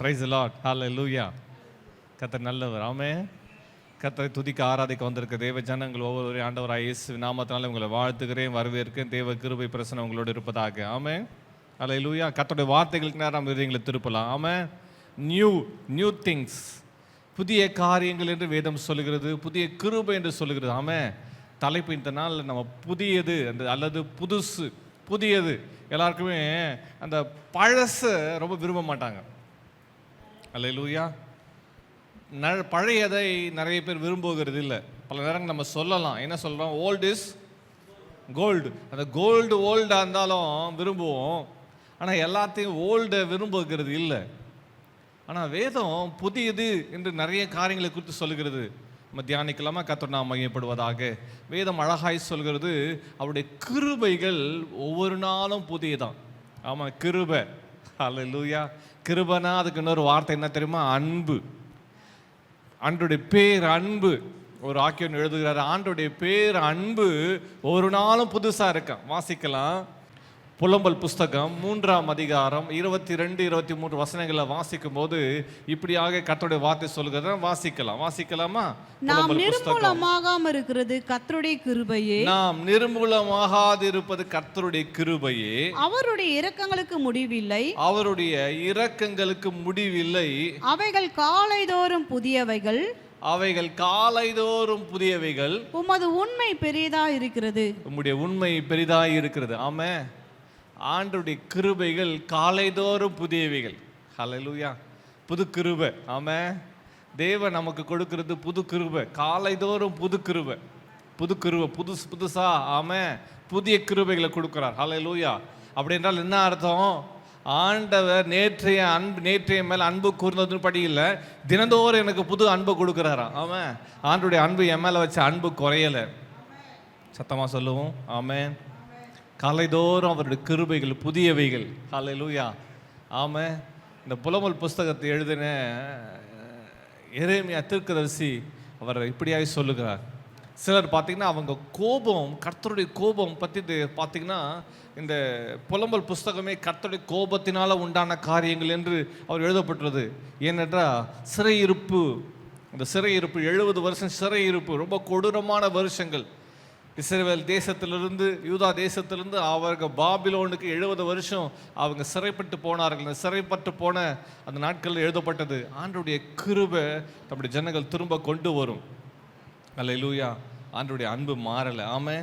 Price lot ஹால லூயா கத்தர் நல்லவர். ஆமே கத்தரை துதிக்க ஆராதிக்க வந்திருக்க தேவ ஜனங்கள் ஒவ்வொரு ஆண்டவராக இயேசு நாமத்தினால உங்களை வாழ்த்துக்கிறேன் வரவேற்கிறேன். தேவ கிருபை பிரசனம் உங்களோடு இருப்பதாக. ஆமே அல்ல லூயா கத்தோடைய வார்த்தைகளுக்கு நேரம் இதயங்களை திருப்பலாம். ஆமே நியூ நியூ திங்ஸ் புதிய காரியங்கள் என்று வேதம் சொல்லுகிறது. புதிய கிருபை என்று சொல்லுகிறது. ஆமே தலைப்பு இந்த நாளில் நம்ம புதியது அந்த அல்லது புதுசு புதியது. எல்லாருக்குமே அந்த பழசை ரொம்ப விரும்ப மாட்டாங்க. அல்லேலூயா ந பழையதை நிறைய பேர் விரும்புகிறது இல்லை பல நேரங்கள் நம்ம சொல்லலாம். என்ன சொல்கிறோம் ஓல்டு இஸ் கோல்டு அந்த கோல்டு ஓல்டாக இருந்தாலும் விரும்புவோம். ஆனால் எல்லாத்தையும் ஓல்டை விரும்புகிறது இல்லை. ஆனால் வேதம் புதியது என்று நிறைய காரியங்களை குறித்து சொல்லுகிறது. நம்ம தியானிக்கலாமா? கத்தர் நாம் மையப்படுவதாக வேதம் அழகாய் சொல்கிறது அவருடைய கிருபைகள் ஒவ்வொரு நாளும் புதியதான். ஆமாம் கிருபை. அல்லேலூயா கிருபனா அதுக்கு இன்னொரு வார்த்தை என்ன தெரியுமா? அன்பு. ஆண்டுடைய பேர் அன்பு. ஒரு ஆக்கியன் எழுதுகிறார் ஆண்டுடைய பேர் அன்பு ஒரு நாளும் புதுசாக இருக்கான் வாசிக்கலாம். புலம்பல் புஸ்தகம் மூன்றாம் அதிகாரம் இருபத்தி ரெண்டு இருபத்தி மூன்று வசனங்களை வாசிக்கும் போது இப்படியாக கர்த்தருடைய வார்த்தை சொல்கிறத வாசிக்கலாம். வாசிக்கலாமா? நாம் நிர்மூலமாகாம இருக்கிறது கர்த்தருடைய கிருபையே. நாம் நிர்மூலமாகாதிருப்பது கர்த்தருடைய கிருபையே. அவருடைய இரக்கங்களுக்கு முடிவில்லை. அவருடைய இரக்கங்களுக்கு முடிவில்லை. அவைகள் காலைதோறும் புதியவைகள். அவைகள் காலைதோறும் புதியவைகள். உமது உண்மை பெரியதா இருக்கிறது. உம்முடைய உண்மை பெரிதாய் இருக்கிறது. ஆமே ஆண்டுடைய கிருபைகள் காலைதோறும் புதியவைகள். ஹலலூயா புது கிருபை. ஆமாம் தேவன் நமக்கு கொடுக்கறது புது கிருபை. காலைதோறும் புது கிருபை. புது கிருபை. புதுசு புதுசா. ஆமாம் புதிய கிருபைகளை கொடுக்குறார். ஹலலூயா அப்படி என்றால் என்ன அர்த்தம்? ஆண்டவர் நேற்றைய அன்பு நேற்றைய மேல் அன்பு கூர்ந்ததுன்னு படி இல்லை. தினந்தோறும் எனக்கு புது அன்பு கொடுக்குறாராம் ஆமாம் ஆண்டுடைய அன்பு என் மேலே வச்ச அன்பு குறையலை. சத்தமாக சொல்லுவோம். ஆமாம் காலைதோறும் அவருடைய கிருபைகள் புதியவைகள். காலைலூயா ஆம. இந்த புலமல் புஸ்தகத்தை எழுதின இறைமையா திருக்கதரிசி அவர் இப்படியாய் சொல்லுகிறார். சிலர் பார்த்தீங்கன்னா அவங்க கோபம் கர்த்தருடைய கோபம் பற்றி பார்த்தீங்கன்னா இந்த புலம்பல் புஸ்தகமே கர்த்தருடைய கோபத்தினால் உண்டான காரியங்கள் என்று அவர் எழுதப்பட்டுள்ளது. ஏனென்றால் சிறையிருப்பு. இந்த சிறையிருப்பு எழுபது வருஷம் சிறையிருப்பு ரொம்ப கொடூரமான வருஷங்கள். இஸ்ரேல் தேசத்திலிருந்து யூதா தேசத்திலிருந்து அவர்கள் பாபிலோனுக்கு எழுபது வருஷம் அவங்க சிறைப்பட்டு போனார்கள். சிறைப்பட்டு போன அந்த நாட்களில் எழுதப்பட்டது ஆண்டுடைய கிருபை நம்முடைய ஜனங்கள் திரும்ப கொண்டு வரும். அல்லேலூயா. ஆண்டுடைய அன்பு மாறலை. ஆமே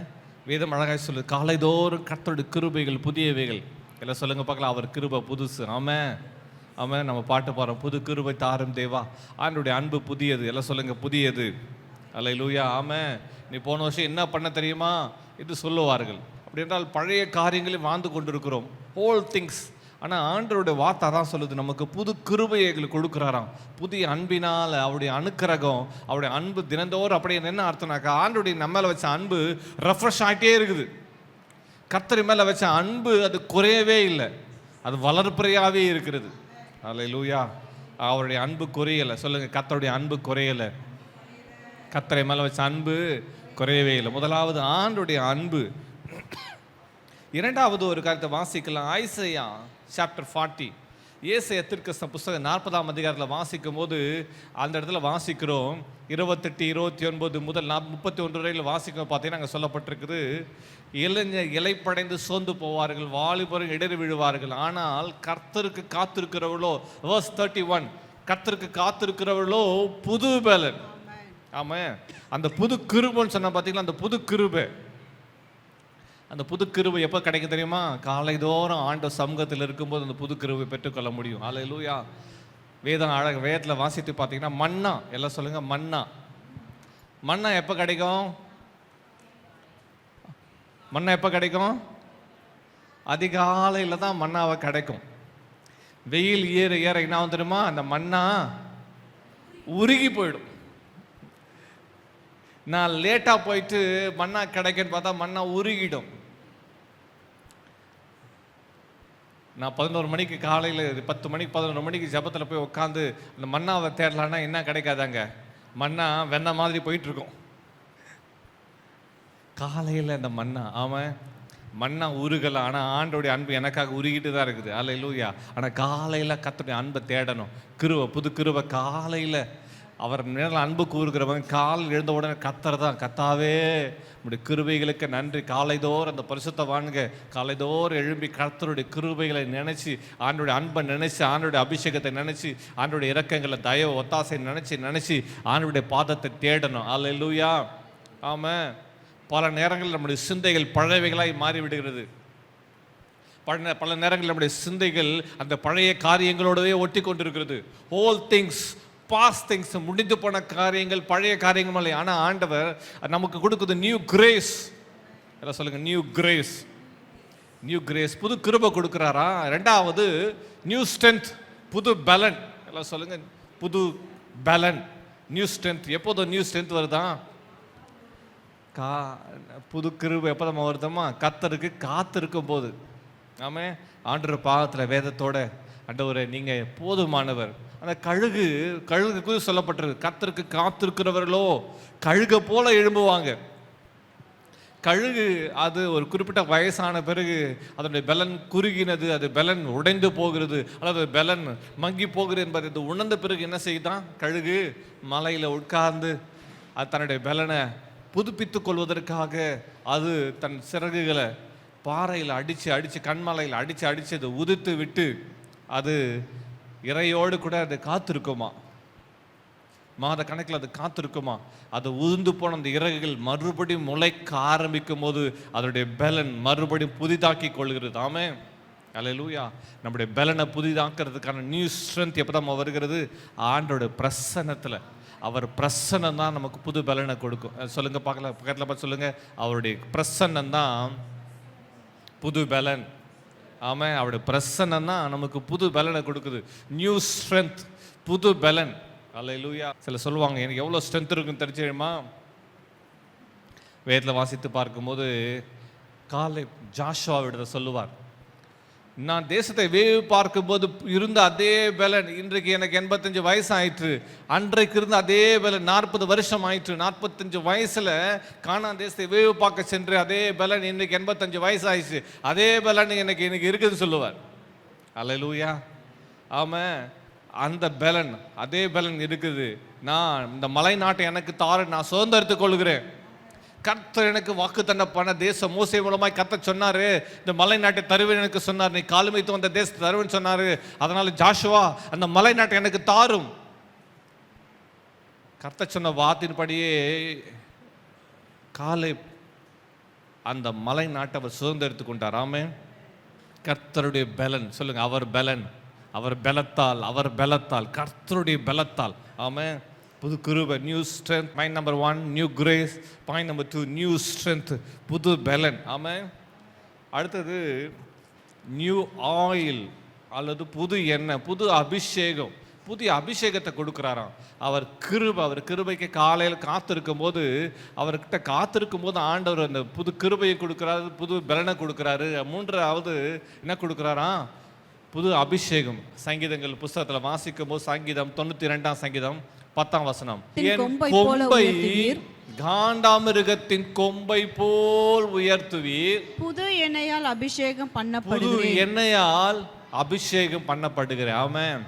வேதம் அழகாய் சொல்லு காலைதோறும் கர்த்தருடைய கிருபைகள் புதியவைகள். எல்லாம் சொல்லுங்க பார்க்கலாம். அவர் கிருபை புதுசு. ஆமே ஆமாம் நம்ம பாட்டு பாடுறோம் புது கிருபை தாரும் தேவா. ஆண்டுடைய அன்பு புதியது. எல்லாம் சொல்லுங்கள் புதியது. அல்ல லூயா ஆம நீ போன வருஷம் என்ன பண்ண தெரியுமா? என்று சொல்லுவார்கள். அப்படி என்றால் பழைய காரியங்களில் வாழ்ந்து கொண்டிருக்கிறோம். ஹோல் திங்ஸ் ஆனால் ஆண்டருடைய வார்த்தை தான் சொல்லுது. நமக்கு புது கிருபையை எங்களுக்கு கொடுக்குறாராம். புதிய அன்பினால் அவருடைய அணுக்கரகம் அவருடைய அன்பு தினந்தோறும் அப்படி என்ன அர்த்தம்னாக்கா ஆண்டருடைய நம்மளை வச்ச அன்பு ரெஃப்ரெஷ் ஆகிட்டே இருக்குது. கத்தரி மேலே வச்ச அன்பு அது குறையவே இல்லை. அது வளர்ப்புறையாகவே இருக்கிறது. அல்ல லூயா அவருடைய அன்பு குறையலை. சொல்லுங்கள் கத்தருடைய அன்பு குறையலை. கர்த்தரை மேலே வச்ச அன்பு குறையவே இல்லை. முதலாவது ஆண்டுடைய அன்பு. இரண்டாவது ஒரு காரியத்தை வாசிக்கலாம். ஐசையா சாப்டர் ஃபார்ட்டி ஏசைய திருக்கிருஷ்ண புஸ்தகம் நாற்பதாம் அதிகாரத்தில் வாசிக்கும் போது அந்த இடத்துல வாசிக்கிறோம். இருபத்தெட்டு இருபத்தி ஒன்பது முதல் நாப் முப்பத்தி ஒன்று வரையில் வாசிக்கும் பார்த்தீங்கன்னா அங்கே சொல்லப்பட்டிருக்குது. இளைஞர் இலைப்படைந்து சோர்ந்து போவார்கள் வாலிபரும் இடறி விழுவார்கள். ஆனால் கர்த்தருக்கு காத்திருக்கிறவர்களோ வேர்ஸ் தேர்ட்டி ஒன் கர்த்தருக்கு காத்திருக்கிறவர்களோ புது பலன் ஆமாம் அந்த புது கிருபைன்னு சொன்னால் பார்த்தீங்களா அந்த புது கிருபை. அந்த புது கிருபை எப்போ கிடைக்க தெரியுமா? காலைதோறும் ஆண்ட சமூகத்தில் இருக்கும்போது அந்த புது கிருபை பெற்றுக்கொள்ள முடியும். அல்லேலூயா வேதம் அழக வேதத்தில் வாசித்து பார்த்தீங்கன்னா மண்ணா எல்லாம் சொல்லுங்கள் மண்ணா மண்ணா எப்போ கிடைக்கும்? மண்ணா எப்போ கிடைக்கும்? அதிகாலையில் தான் மண்ணாவை கிடைக்கும். வெயில் ஏற ஏற என்ன தெரியுமா? அந்த மண்ணா உருகி போயிடும். நான் லேட்டாக போயிட்டு மண்ணா கிடைக்குன்னு பார்த்தா மண்ணா உருகிடும். நான் பதினோரு மணிக்கு காலையில் பத்து மணிக்கு பதினோரு மணிக்கு ஜபத்தில் போய் உட்காந்து அந்த மண்ணாவை தேடலான்னா என்ன கிடைக்காதாங்க? மண்ணா வெண்ண மாதிரி போயிட்டுருக்கோம். காலையில் அந்த மண்ணா ஆமாம் மண்ணா உருகலாம் ஆனால் ஆண்டோடைய அன்பு எனக்காக உருகிட்டு தான் இருக்குது. அல்ல லூயா ஆனால் காலையில் கத்துடைய அன்பை தேடணும். கிருவை புது கிருவை காலையில் அவர் நேரில் அன்பு கூறுகிறவங்க கால் எழுந்த உடனே தான் கத்தாவே நம்முடைய கிருபைகளுக்கு நன்றி. காலைதோர் அந்த பரிசுத்த வாங்க காலைதோர் எழும்பி கர்த்தருடைய கிருபைகளை நினைச்சு ஆண்டுடைய அன்பை நினைச்சு ஆண்டோடைய அபிஷேகத்தை நினைச்சு ஆண்டோடைய இறக்கங்களை தயவு ஒத்தாசை நினைச்சு நினைச்சு ஆண்டோடைய பாதத்தை தேடணும். அல்ல லூயா ஆமாம் பல நேரங்களில் நம்முடைய சிந்தைகள் பழவைகளாய் மாறிவிடுகிறது. பல பல நேரங்களில் நம்முடைய சிந்தைகள் அந்த பழைய காரியங்களோடவே ஒட்டி கொண்டிருக்கிறது ஹோல் திங்ஸ் பாஸ் திங்ஸ் முடிந்து போன காரியங்கள் பழைய காரியங்கள் இல்லை. ஆனால் ஆண்டவர் நமக்கு கொடுக்குது நியூ கிரேஸ் எல்லாம் சொல்லுங்கள் நியூ கிரேஸ் நியூ கிரேஸ் புது கிருபை கொடுக்குறாரா? ரெண்டாவது நியூ ஸ்ட்ரென்த் புது பலன். எல்லாம் சொல்லுங்கள் புது பலன். நியூ ஸ்ட்ரென்த் எப்போதும் நியூ ஸ்ட்ரென்த் வருதா? கா புது கிருபை எப்போ நம்ம வருதோமா கத்தருக்கு காத்திருக்கும் போது. ஆமே ஆண்டவர் பாகத்தில் வேதத்தோட ஆண்டவரே நீங்கள் போதுமானவர். அந்த கழுகு கழுகுக்கு சொல்லப்பட்டிருக்கு கத்திற்கு காத்திருக்கிறவர்களோ கழுகை போல எழும்புவாங்க. கழுகு அது ஒரு குறிப்பிட்ட வயசான பிறகு அதனுடைய பலன் குறுகினது அது பலன் உடைந்து போகிறது அல்லது பலன் மங்கி போகிறது என்பதை இது உணர்ந்த பிறகு என்ன செய்தான்? கழுகு மலையில் உட்கார்ந்து அது தன்னுடைய பலனை புதுப்பித்துக் கொள்வதற்காக அது தன் சிறகுகளை பாறையில் அடித்து அடித்து கண்மலையில் அடித்து அடித்து அது உதித்து விட்டு அது இறையோடு கூட அது காத்திருக்குமா? மாத கணக்கில் அது காத்திருக்குமா? அது உதிர்ந்து போன அந்த இறகுகள் மறுபடியும் முளைக்க ஆரம்பிக்கும் போது அதனுடைய பலன் மறுபடியும் புதிதாக்கி கொள்கிறது. ஆமே அலையலூயா நம்முடைய பலனை புதிதாக்குறதுக்கான நியூ ஸ்ட்ரென்த் எப்போ தான் வருகிறது? ஆண்டோட பிரசன்னத்தில். அவர் பிரசன்னம் தான் நமக்கு புது பலனை கொடுக்கும். சொல்லுங்கள் பார்க்கல பக்கத்தில் பார்த்து சொல்லுங்கள் அவருடைய பிரசன்னம் தான் புது பலன். ஆமாம் அவருடைய பிரசன்னம் தான் நமக்கு புது பலனை கொடுக்குது. நியூ ஸ்ட்ரென்த் புது பலன். அல்லேலூயா சில சொல்லுவாங்க எனக்கு எவ்வளோ ஸ்ட்ரென்த் இருக்குன்னு தெரிஞ்சுமா வேதத்தில் வாசித்து பார்க்கும்போது காலை ஜாஷுவாவிடத்தை சொல்லுவார். நான் தேசத்தை வேவு பார்க்கும்போது இருந்த அதே பலன். இன்றைக்கு எனக்கு எண்பத்தஞ்சு வயசு ஆயிற்று அன்றைக்கு இருந்த அதே பலன். நாற்பது வருஷம் ஆயிற்று நாற்பத்தஞ்சு வயசுல காணா தேசத்தை வேவு பார்க்க சென்று அதே பலன் இன்றைக்கு எண்பத்தஞ்சு வயசு ஆயிடுச்சு அதே பலன் எனக்கு இன்னைக்கு இருக்குதுன்னு சொல்லுவார். அல்லேலூயா ஆமாம் அந்த பலன் அதே பலன் இருக்குது. நான் இந்த மலை நாட்டை எனக்கு தாரு நான் சுதந்திரத்துக் கொள்கிறேன். கர்த்தர் எனக்கு வாக்கு தண்ட பண்ண தேசம் மோசை மூலமாய் கத்த சொன்னாரு இந்த மலை நாட்டை தருவேன் எனக்கு சொன்னார் நீ காலுமைத்து வந்த தேசத்தை தருவேன்னு சொன்னாரு அதனால ஜாஷுவா அந்த மலை நாட்டை எனக்கு தாரும். கர்த்தர் சொன்ன வாத்தின்படியே காலை அந்த மலை நாட்டை அவர் சுதந்திரத்துக் கொண்டார். ஆமே கர்த்தருடைய பலன் சொல்லுங்க அவர் பலன் அவர் பலத்தால் அவர் பலத்தால் கர்த்தருடைய பலத்தால். ஆமாம் புது கிருபை new strength point number one new grace point number two new strength புது பலன். ஆமாம் அடுத்தது நியூ ஆயில் அல்லது புது எண்ணெய் புது அபிஷேகம். புதிய அபிஷேகத்தை கொடுக்குறாராம். அவர் கிருபை அவர் கிருபைக்கு காலையில் காத்திருக்கும் போது அவர்கிட்ட காத்திருக்கும் போது ஆண்டவர் அந்த புது கிருபையை கொடுக்குறாரு புது பலனை கொடுக்குறாரு. மூன்றாவது என்ன கொடுக்குறாராம்? புது அபிஷேகம். சங்கீதங்கள் புஸ்தகத்தில் வாசிக்கும் போது சங்கீதம் தொண்ணூற்றி ரெண்டாம் சங்கீதம். பத்தாம் வசனம். கொம்பை. காண்டாமிருகத்தின் கொம்பை போல் உயர்த்துவீர். புது எண்ணெயால் அபிஷேகம் புது பண்ணப்படுகிறேன். எண்ணெயால் அபிஷேகம் பண்ணப்படுகிறேன். ஆமென்.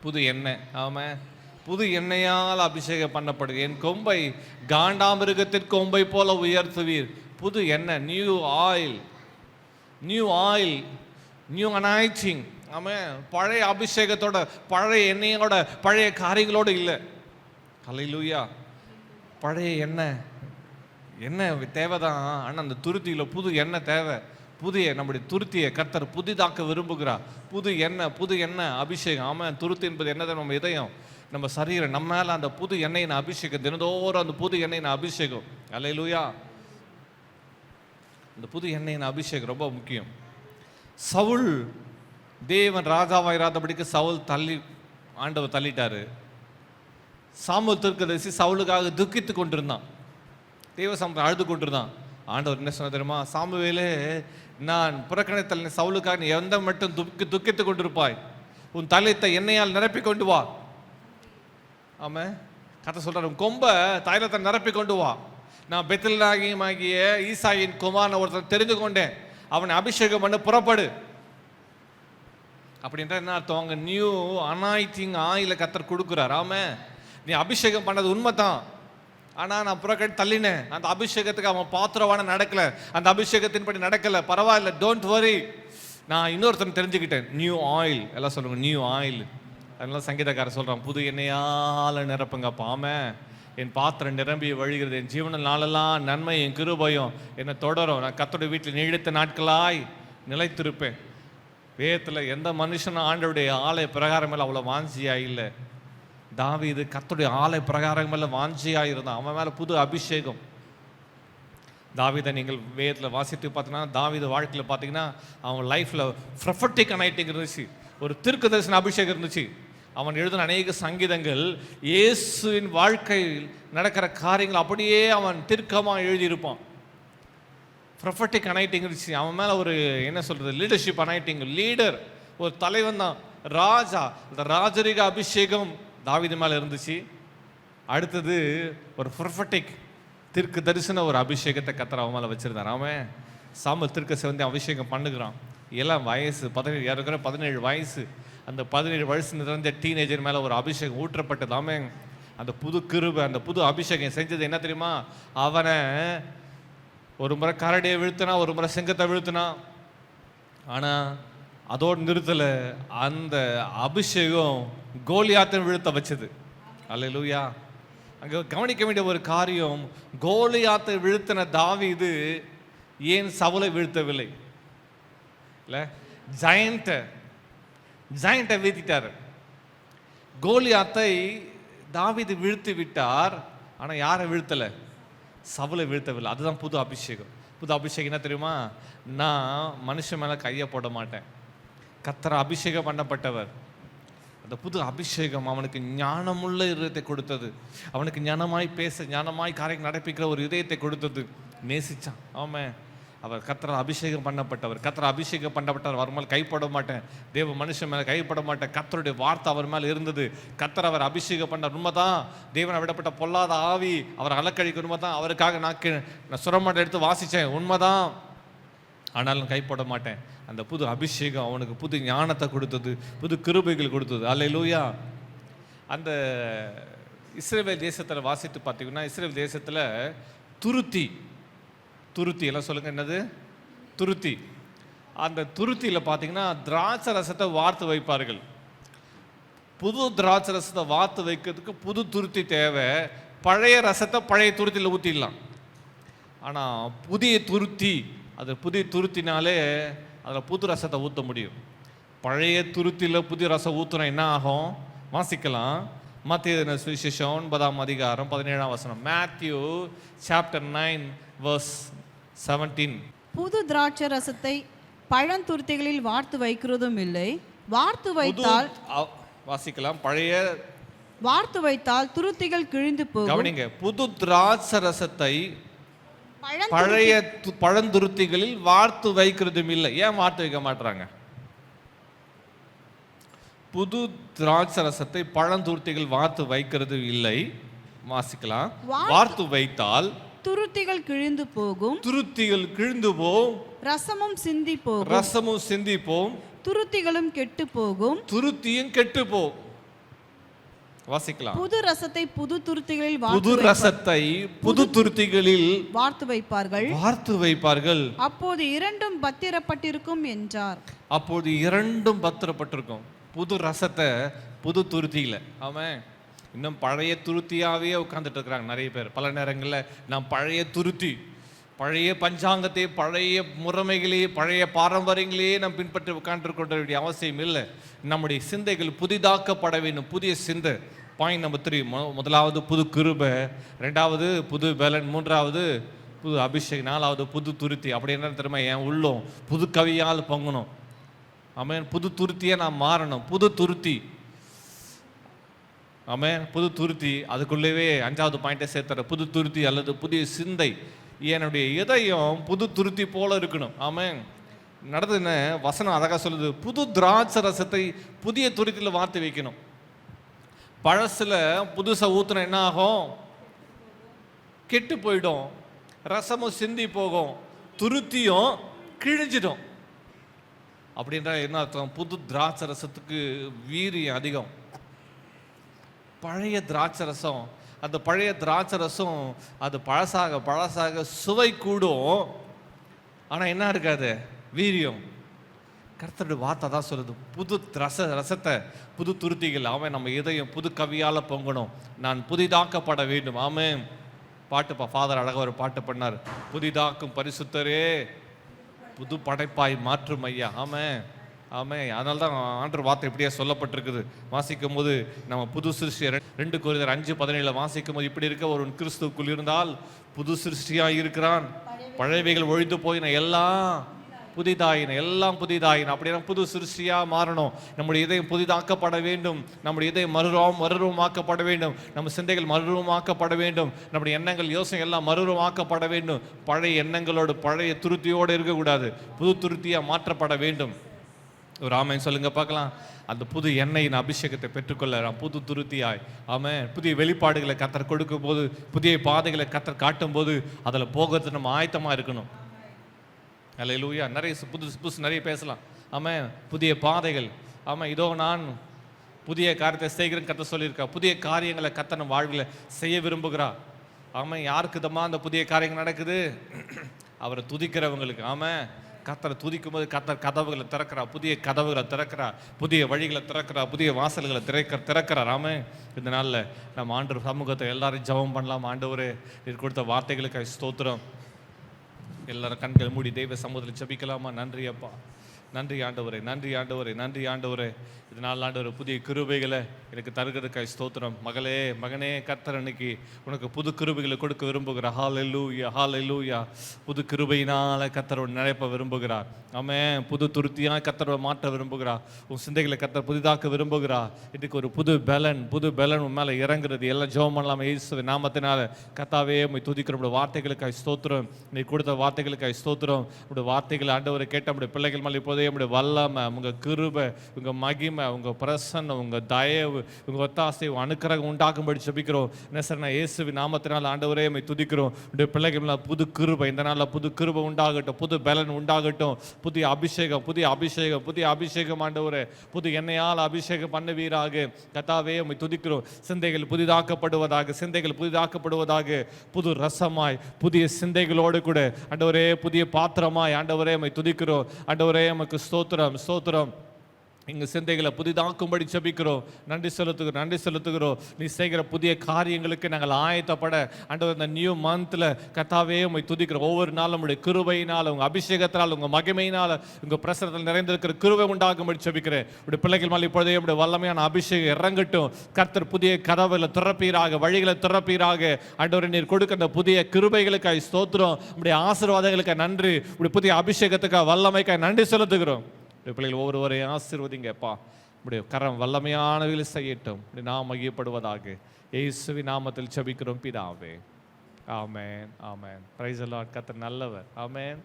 புது எண்ணெய். ஆமென். புது எண்ணெயால் அபிஷேகம் பண்ணப்படுகிறது என் கொம்பை காண்டாமிருகத்தின் கொம்பை போல உயர்த்துவீர். புது எண்ணெய். New oil new oil new anointing ஆமாம் பழைய அபிஷேகத்தோட பழைய எண்ணெயோட பழைய காரியங்களோடு இல்லை. ஹalleluya. பழைய எண்ணெய். எண்ணெய் தேவைதான். ஆனால் அந்த துருத்தியில் புது எண்ணெய் தேவை. புதிய நம்முடைய துருத்தியை கர்த்தர் புதிதாக்க விரும்புகிறார். புது எண்ணெய் புது எண்ணெய் அபிஷேகம். ஆமாம் துருத்தி என்பது என்னது? நம்ம இதயம். நம்ம சரீரம். நம்ம மேலே அந்த புது எண்ணெயின் அபிஷேகம். தினதோறும் அந்த புது எண்ணெயின் அபிஷேகம். அலையிலூயா அந்த புது எண்ணெயின் அபிஷேகம் ரொம்ப முக்கியம். சவுல் தேவன் ராஜாவாயிராதபடிக்கு சவுல் தள்ளி ஆண்டவர் தள்ளிட்டார். சாமுல் தீர்க்கதரிசி சவுலுக்காக துக்கித்து கொண்டிருந்தான். தேவ சமூகம் அழுது கொண்டிருந்தான். ஆண்டவர் என்ன சொன்ன தெரியுமா? சாமுவேலே நான் புறக்கணித்தல் சவுலுக்காக நீ எந்த மட்டும் துக்கி துக்கித்து கொண்டிருப்பாய்? உன் தலைத்தை எண்ணெயால் நிரப்பி கொண்டு வா. ஆமாம் கதை சொல்கிறார் உன் கொம்பை தைலத்தை நிரப்பி கொண்டு வா. நான் பெத்தலாகியமாகிய ஈசாயின் குமாரன் ஒருத்தன் தெரிந்து கொண்டேன். அவனை அபிஷேகம் பண்ண புறப்படு. அப்படின்ற என்ன அர்த்தம்? அங்கே நியூ அனாய்த்திங் ஆயில கத்தர் கொடுக்குறார். ஆமே நீ அபிஷேகம் பண்ணது உண்மை தான் ஆனால் நான் புறக்கட்டி தள்ளினேன். அந்த அபிஷேகத்துக்கு அவன் பாத்திரவான நடக்கல. அந்த அபிஷேகத்தின்படி நடக்கல. பரவாயில்ல டோன்ட் வரி நான் இன்னொருத்தன் தெரிஞ்சுக்கிட்டேன். நியூ ஆயில் எல்லாம் சொல்லுங்க நியூ ஆயில் அதனால சங்கீதக்காரர் சொல்கிறான் புது எண்ணெயால் நிரப்புங்கப்பா. ஆமே என் பாத்திரம் நிரம்பி வழிகிறது. என் ஜீவன நாளெல்லாம் நன்மை என் கிருபயம் என்னை தொடரும். நான் கத்தோட வீட்டில் நீடித்த நாட்களாய் நிலைத்திருப்பேன். வேதத்தில் எந்த மனுஷனும் ஆண்டவுடைய ஆலய பிரகாரம் மேலே அவ்வளோ வாஞ்சியா இல்லை. தாவீது கத்துடைய ஆலய பிரகாரம் மேலே வாஞ்சியா இருந்தான். அவன் மேலே புது அபிஷேகம். தாவிதை நீங்கள் வேதத்தில் வாசித்து பார்த்தீங்கன்னா தாவித வாழ்க்கையில் பார்த்தீங்கன்னா அவன் லைஃப்பில் ப்ரொஃபட்டிக் அனைட்டிங் இருந்துச்சு. ஒரு திருக்கு தரிசன அபிஷேகம் இருந்துச்சு. அவன் எழுதின அநேக சங்கீதங்கள் இயேசுவின் வாழ்க்கையில் நடக்கிற காரியங்கள் அப்படியே அவன் திருக்கமாக எழுதியிருப்பான். ப்ரொஃபட்டிக் அனைட்டிங் இருந்துச்சு. அவன் மேலே ஒரு என்ன சொல்கிறது லீடர்ஷிப் அனைட்டிங் லீடர் ஒரு தலைவன் தான். ராஜா இந்த ராஜரிக அபிஷேகம் தாவீது மேலே இருந்துச்சு. அடுத்தது ஒரு ப்ரொஃபட்டிக் திருக்கு தரிசன ஒரு அபிஷேகத்தை கத்திர அவன் மேலே வச்சுருந்தான் அவன் சாம்பல் திருக்க சிவந்தி அபிஷேகம் பண்ணுகிறான். எல்லாம் வயசு பதினேழு இருக்கிற பதினேழு வயசு. அந்த பதினேழு வயசு நிறைந்த டீனேஜர் மேலே ஒரு அபிஷேகம் ஊற்றப்பட்டது. அவன் அந்த புது கிருபை அந்த புது அபிஷேகம் செஞ்சது என்ன தெரியுமா? அவனை ஒரு முறை கரடியை வீழ்த்தினா ஒரு முறை சிங்கத்தை வீழ்த்தினா. ஆனால் அதோடு நிறுத்தலை அந்த அபிஷேகம் கோலியாத்தன் வீழ்த்த வச்சது. அல்ல லூயா அங்கே கவனிக்க வேண்டிய ஒரு காரியம் கோலியாத்தை வீழ்த்தின தாவீது ஏன் சவுலை வீழ்த்தவில்லை? இல்லை ஜயண்ட்டை ஜயண்ட்டை வீழ்த்திட்டார். கோலியாத்தை தாவிது வீழ்த்தி விட்டார் ஆனால் யாரை வீழ்த்தலை? சவலை வீழ்த்தவில்லை. அதுதான் புது அபிஷேகம். புது அபிஷேகம் என்ன தெரியுமா? நான் மனுஷன் மேலே கையை போட மாட்டேன். கத்தர அபிஷேகம் பண்ணப்பட்டவர். அந்த புது அபிஷேகம் அவனுக்கு ஞானமுள்ள இதயத்தை கொடுத்தது. அவனுக்கு ஞானமாய் பேச ஞானமாய் காரியம் நடப்பிக்கிற ஒரு இதயத்தை கொடுத்தது. நேசிச்சான். ஆமாம் அவர் கத்திர அபிஷேகம் பண்ணப்பட்டவர். கத்திர அபிஷேகம் பண்ணப்பட்டவர். அவர் மேலே கைப்பட மாட்டேன். தேவ மனுஷன் மேலே கைப்பட மாட்டேன். கத்தருடைய வார்த்தை அவர் மேலே இருந்தது. கத்தர் அவர் அபிஷேகம் பண்ண உண்மைதான். தேவனை விடப்பட்ட பொல்லாத ஆவி அவர் அலக்கழிக்க உண்மைதான். அவருக்காக நான் நான் சுரமாட்டை எடுத்து வாசித்தேன் உண்மைதான். ஆனாலும் கைப்பட மாட்டேன். அந்த புது அபிஷேகம் அவனுக்கு புது ஞானத்தை கொடுத்தது. புது கிருபைகள் கொடுத்தது. அல்லேலூயா. அந்த இஸ்ரேல் தேசத்தில் வாசித்து பார்த்தீங்கன்னா இஸ்ரேல் தேசத்தில் துருத்தி துருத்தி. எல்லாம் சொல்லுங்கள் என்னது? துருத்தி. அந்த துருத்தியில் பார்த்தீங்கன்னா திராட்சை ரசத்தை வார்த்து வைப்பார்கள். புது திராட்சை ரசத்தை வார்த்து வைக்கிறதுக்கு புது துருத்தி தேவை. பழைய ரசத்தை பழைய துருத்தியில் ஊற்றிடலாம் ஆனால் புதிய துருத்தி அது புதிய துருத்தினாலே அதில் புது ரசத்தை ஊற்ற முடியும். பழைய துருத்தியில் புதிய ரசம் ஊற்றுனா என்ன ஆகும்? வாசிக்கலாம். மத்திய சுவிசேஷம் ஒன்பதாம் அதிகாரம் பதினேழாம் வசனம். Matthew chapter nine verse seventeen புது திராட்சை ரசத்தை பழந்துருத்திகளில் வார்த்து வைக்கிறதும் இல்லை. வார்த்து வைத்தால் வாசிக்கலாம். பழைய வார்த்து வைத்தால் துருத்திகள் கிழிந்து போகும். கவனிங்க புது திராட்சை ரசத்தை பழைய பழந்துருத்திகளில் வார்த்து வைக்கிறதும் இல்லை. ஏன் வார்த்து வைக்க மாட்றாங்க? புது திராட்சை ரசத்தை பழந்துருத்திகள் வார்த்து வைக்கிறது இல்லை. வாசிக்கலாம். வார்த்து வைத்தால் துருத்திகள் கிழிந்து போகும். துருத்திகள் கிழிந்து போம் ரசமும் சிந்தி போகும். ரசமும் சிந்திப்போம் துருத்திகளும் கெட்டு போகும். துருத்தியும் கெட்டு போம் வாசிக்கலாம். புது ரசத்தை புது துருத்திகளில் புது ரசத்தை புது துருத்திகளில் வார்த்து வைப்பார்கள். வார்த்து வைப்பார்கள். அப்போது இரண்டும் பத்திரப்பட்டிருக்கும் என்றார். அப்போது இரண்டும் பத்திரப்பட்டிருக்கும். புது ரசத்தை புது துருத்தியில். ஆமாம் இன்னும் பழைய துருத்தியாகவே உட்காந்துட்டு இருக்கிறாங்க நிறைய பேர். பல நேரங்களில் நான் பழைய துருத்தி பழைய பஞ்சாங்கத்தை பழைய முறைமைகளே பழைய பாரம்பரியங்களையே நாம் பின்பற்றி உட்கார்ந்து கொள்ள வேண்டிய அவசியம் இல்லை. நம்முடைய சிந்தைகள் புதிதாக்கப்பட வேண்டும். புதிய சிந்தை. பாயிண்ட் நம்பர் த்ரீ முதலாவது புது கிருபை. ரெண்டாவது புது பலன் மூன்றாவது புது அபிஷேக் நாலாவது புது துருத்தி. அப்படி என்ன தெரியுமா? என் உள்ளம் புது கவியால் பொங்கணும். அமையன் புது துருத்தியை நான் மாறணும். புது துருத்தி. ஆமென். புது துருத்தி அதுக்குள்ளேவே அஞ்சாவது பாயிண்டை சேர்த்துற புது துருத்தி அல்லது புதிய சிந்தை. என்னுடைய இதயம் புது துருத்தி போல இருக்கணும். ஆமென். நடந்தது என்ன? வசனம் அழகாக சொல்லுது. புது திராட்சை ரசத்தை புதிய துருத்தியில் வார்த்து வைக்கணும். பழசில் புதுசாக ஊற்றுன என்ன ஆகும்? கெட்டு போயிடும். ரசமும் சிந்தி போகும். துருத்தியும் கிழிஞ்சிடும். அப்படின்ற என்ன அர்த்தம்? புது திராட்சை ரசத்துக்கு வீரியம் அதிகம். பழைய திராட்சை ரசம் அந்த பழைய திராட்சை ரசம் அது பழசாக பழசாக சுவை கூடும். ஆனால் என்ன இருக்காது? வீரியம். கர்த்தருடைய வார்த்தை தான் சொல்லுது. புது ரச ரசத்தை புது துருத்திகள் அவன் நம்ம இதயம் புது கவியால் பொங்கணும். நான் புதிதாக்கப்பட வேண்டும். ஆமென் பாட்டு பா ஃபாதர் அழகாக ஒரு பாட்டு பண்ணார். புதிதாக்கும் பரிசுத்தரே புது படைப்பாய் மாற்றும் ஐயா. ஆமாம் ஆமே அதனால தான் ஆண்டர் வார்த்தை இப்படியே சொல்லப்பட்டிருக்குது. வாசிக்கும் போது நம்ம புது சிருஷ்டி ரெண்டு குறைந்தர் அஞ்சு பதினேழில் வாசிக்கும் போது இப்படி இருக்க ஒரு கிறிஸ்துக்குள் இருந்தால் புது சிருஷ்டியாக இருக்கிறான். பழையவைகள் ஒழிந்து போயின எல்லாம் புதிதாயின எல்லாம் புதிதாயின. அப்படின்னா புது சிருஷ்டியாக மாறணும். நம்முடைய இதயம் புதிதாக்கப்பட வேண்டும். நம்முடைய இதயம் மறுரூபம் மறுரூபமாக்கப்பட வேண்டும். நம்ம சிந்தைகள் மறுரூபமாக்கப்பட வேண்டும். நம்முடைய எண்ணங்கள் யோசனை எல்லாம் மறுரூபமாக்கப்பட வேண்டும். பழைய எண்ணங்களோடு பழைய துருத்தியோடு இருக்கக்கூடாது. புது துருத்தியாக மாற்றப்பட வேண்டும். ஒரு ஆமைன்னு சொல்லுங்க பார்க்கலாம். அந்த புது எண்ணெயின் அபிஷேகத்தை பெற்றுக்கொள்ளலாம் புது துருத்தியாய். ஆமாம் புதிய வெளிப்பாடுகளை கத்தர் கொடுக்கும் போது புதிய பாதைகளை கத்தர் காட்டும் போது அதில் போகிறது நம்ம ஆயத்தமாக இருக்கணும். அல்ல லூயா நிறைய புதுசு புதுசு நிறைய பேசலாம். ஆமாம் புதிய பாதைகள். ஆமாம் இதோ நான் புதிய காரியத்தை செய்கிறேன் கத்த சொல்லியிருக்கா. புதிய காரியங்களை கத்த நம்ம வாழ்வில் செய்ய விரும்புகிறா. ஆமாம் யாருக்கு தம்மா அந்த புதிய காரியங்கள் நடக்குது? அவரை துதிக்கிறவங்களுக்கு. ஆமாம் கத்தரை துதிக்கும் போது கத்தர் கதவுகளை திறக்கிறா புதிய கதவுகளை திறக்கிறா புதிய வழிகளை திறக்கிறா புதிய வாசல்களை திறக்க திறக்கிறா ராம இந்த நாளில் நம்ம ஆண்டு சமூகத்தை எல்லாரும் ஜெபம் பண்ணலாம். ஆண்டவர் நீர் கொடுத்த வார்த்தைகளுக்கு ஸ்தோத்திரம். எல்லாரும் கண்கள் மூடி தெய்வ சமூகத்தில் ஜெபிக்கலாமா? நன்றி அப்பா. நன்றி ஆண்டவரே. நன்றி ஆண்டவரே. நன்றி ஆண்டவரே. இதனால் ஒரு புதிய கிருபைகளை எனக்கு தருகிறதுக்காய் ஸ்தோத்திரம். மகளே மகனே கர்த்தர் அன்னைக்கு உனக்கு புது கிருபைகளை கொடுக்க விரும்புகிறார். ஹால் எல்லூயா புது கிருபையினால் கத்தரோட நினைப்ப விரும்புகிறார். ஆமென். புது துருத்தியாக கத்தரோட மாற்ற விரும்புகிறார். உன் சிந்தைகளை கத்தர் புதிதாக்க விரும்புகிறார். இதுக்கு ஒரு புது பலன் புது பலன் உன் மேலே இறங்குறது எல்லாம் ஜோம் பண்ணலாமல் இயேசுவின் நாமத்தினால கத்தாவே உண்மை துதிக்கிற உடைய வார்த்தைகளுக்காய் ஸ்தோத்திரம். நீ கொடுத்த வார்த்தைகளுக்காய் ஸ்தோத்திரம். உடைய வார்த்தைகள் ஆண்டவரை கேட்ட உடைய பிள்ளைகள் மேலே இப்போதே உடைய வல்லமை உங்கள் கிருபை உங்கள் மகிமை உங்கள் பிரசன்னம் உங்கள் தயவு உங்கள் ஒத்தாசை உங்க உண்டாக்கும்படி ஜெபிக்கிறோம். என்ன சார் நான் இயேசுவி நாமத்தினால் ஆண்டவரே உம்மை துதிக்கிறோம். உடைய பிள்ளைகள் புது கிருபை இந்த நாளில் புது கிருபை உண்டாகட்டும் புது பலன் உண்டாகட்டும். புதிய அபிஷேகம் புதிய அபிஷேகம் புதிய அபிஷேகம் ஆண்டவரே. புது எண்ணெயால் அபிஷேகம் பண்ணுவீராக. கத்தாவே உம்மை துதிக்கிறோம். சிந்தைகள் புதிதாக்கப்படுவதாக சிந்தைகள் புதிதாக்கப்படுவதாக புது ரசமாய் புதிய சிந்தைகளோடு கூட ஆண்டவரே புதிய பாத்திரமாய் ஆண்டவரே நம்மை துதிக்கிறோம். ஆண்டவரே உமக்கு ஸ்தோத்திரம் ஸ்தோத்திரம். எங்கள் சிந்தைகளை புதிதாக்கும்படி ஜெபிக்கிறோம். நன்றி செலுத்துகிறோம் நன்றி செலுத்துகிறோம். நீ செய்கிற புதிய காரியங்களுக்கு நாங்கள் ஆயத்தப்பட. அண்டவர் இந்த நியூ மந்தில் கத்தாவே உம்மை துதிக்கிறோம். ஒவ்வொரு நாளும் உங்களுடைய கிருபையினால் உங்கள் அபிஷேகத்தினால் உங்கள் மகிமையினால் உங்கள் பிரசனத்தில் நிறைந்திருக்கிற கிருவை உண்டாகும்படி ஜெபிக்கிறேன். உடைய பிள்ளைகள் மேலே இப்பொழுதே உடைய வல்லமையான அபிஷேகம் இறங்கட்டும். கர்த்தர் புதிய கதவுல திறப்பீராக வழிகளை திறப்பீராக. அண்டவர் நீர் கொடுக்க அந்த புதிய கிருபைகளுக்காக ஸ்தோத்திரம். உடைய ஆசீர்வாதங்களுக்காக நன்றி. உடைய புதிய அபிஷேகத்துக்காக வல்லமைக்காக நன்றி செலுத்துகிறோம். பிள்ளைகள் ஒவ்வொருவரையும் ஆசீர்வதிங்கப்பா. இப்படி கரம் வல்லமையானவர்களை செய்யட்டும். இப்படி நாம் மையப்படுவதாக இயேசுவி நாமத்தில் ஜெபிக்கிறோம் பிதாவே. ஆமேன் ஆமேன். பிரைஸ் எல்லாம் கத்தர் நல்லவர். ஆமென்.